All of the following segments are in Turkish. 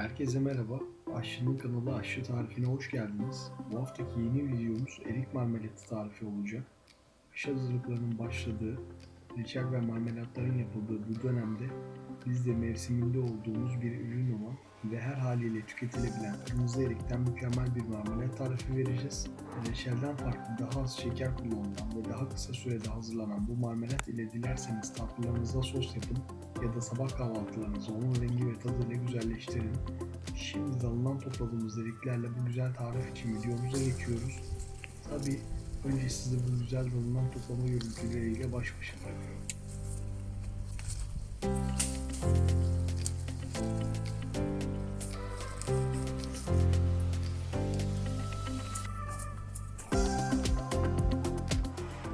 Herkese merhaba. Aşçının kanalı Aşçı Tarifine hoş geldiniz. Bu haftaki yeni videomuz erik marmelatı tarifi olacak. Kış hazırlıklarının başladığı, reçel ve marmelatların yapıldığı bu dönemde biz de mevsiminde olduğumuz bir ürün olan ve her haliyle tüketilebilen kırmızı erikten mükemmel bir marmelat tarifi vereceğiz. Reçelden farklı daha az şeker kullanılan ve daha kısa sürede hazırlanan bu marmelat ile dilerseniz tatlılarınıza sos yapın ya da sabah kahvaltılarınızı onun rengi ve tadıyla güzelleştirin. Şimdi dalından topladığımız eriklerle bu güzel tarif için videomuza geçiyoruz. Tabi önce sizi bu güzel dalından toplama görüntüleriyle baş başa bırakıyorum.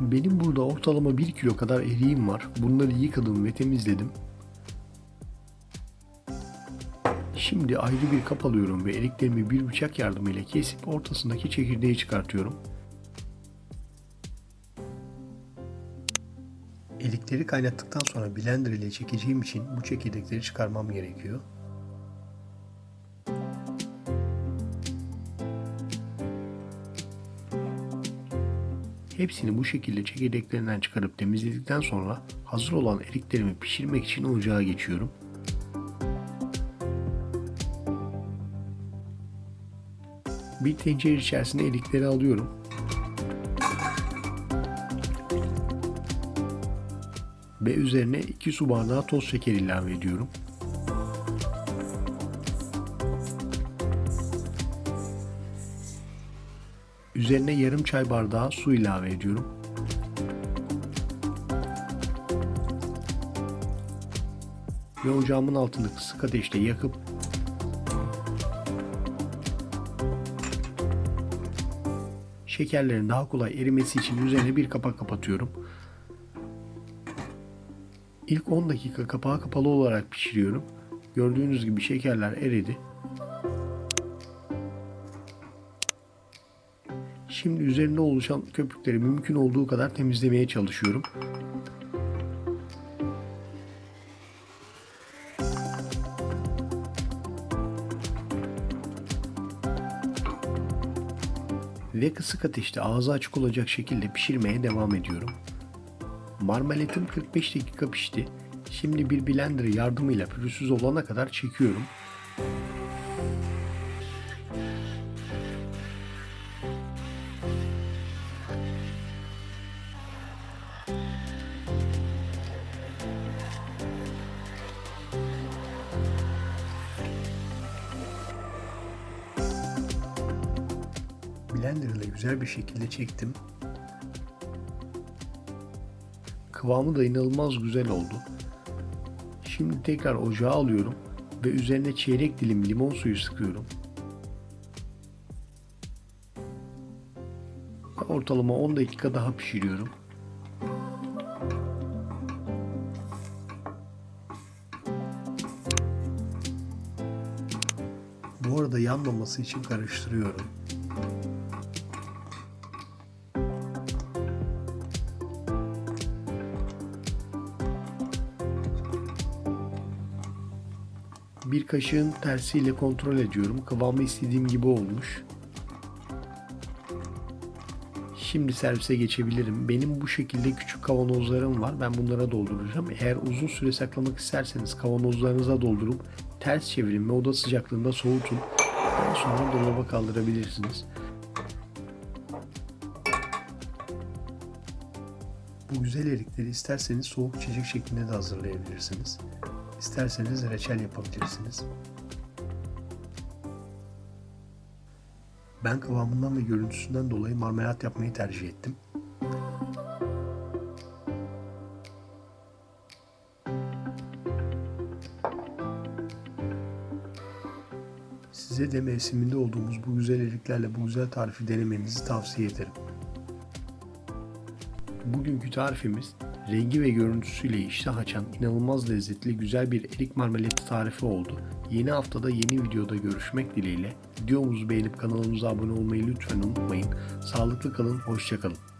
Benim burada ortalama 1 kilo kadar eriğim var. Bunları yıkadım ve temizledim. Şimdi ayrı bir kap alıyorum ve eriklerimi bir bıçak yardımıyla kesip ortasındaki çekirdeği çıkartıyorum. Erikleri kaynattıktan sonra blender ile çekeceğim için bu çekirdekleri çıkarmam gerekiyor. Hepsini bu şekilde çekirdeklerinden çıkarıp temizledikten sonra hazır olan eriklerimi pişirmek için ocağa geçiyorum. Bir tencere içerisine erikleri alıyorum. Ve üzerine 2 su bardağı toz şeker ilave ediyorum. Üzerine yarım çay bardağı su ilave ediyorum. Ve ocağımın altında kısık ateşte yakıp şekerlerin daha kolay erimesi için üzerine bir kapak kapatıyorum. İlk 10 dakika kapağı kapalı olarak pişiriyorum. Gördüğünüz gibi şekerler eridi. Şimdi üzerinde oluşan köpükleri mümkün olduğu kadar temizlemeye çalışıyorum. Ve kısık ateşte ağzı açık olacak şekilde pişirmeye devam ediyorum. Marmelatim 45 dakika pişti. Şimdi bir blender yardımıyla pürüzsüz olana kadar çekiyorum. Blender ile güzel bir şekilde çektim. Kıvamı da inanılmaz güzel oldu. Şimdi tekrar ocağa alıyorum ve üzerine çeyrek dilim limon suyu sıkıyorum. Ortalama 10 dakika daha pişiriyorum. Bu arada yanmaması için karıştırıyorum. Bir kaşığın tersiyle kontrol ediyorum. Kıvamı istediğim gibi olmuş. Şimdi servise geçebilirim. Benim bu şekilde küçük kavanozlarım var. Ben bunlara dolduracağım. Eğer uzun süre saklamak isterseniz kavanozlarınıza doldurup ters çevirin ve oda sıcaklığında soğutun. Daha sonra dolaba kaldırabilirsiniz. Bu güzel erikleri isterseniz soğuk içecek şeklinde de hazırlayabilirsiniz. İsterseniz reçel yapabilirsiniz. Ben kıvamından ve görüntüsünden dolayı marmelat yapmayı tercih ettim. Size de mevsiminde olduğumuz bu güzel eriklerle bu güzel tarifi denemenizi tavsiye ederim. Bugünkü tarifimiz rengi ve görüntüsüyle iştah açan inanılmaz lezzetli güzel bir erik marmelatı tarifi oldu. Yeni haftada yeni videoda görüşmek dileğiyle videomuzu beğenip kanalımıza abone olmayı lütfen unutmayın. Sağlıklı kalın, hoşçakalın.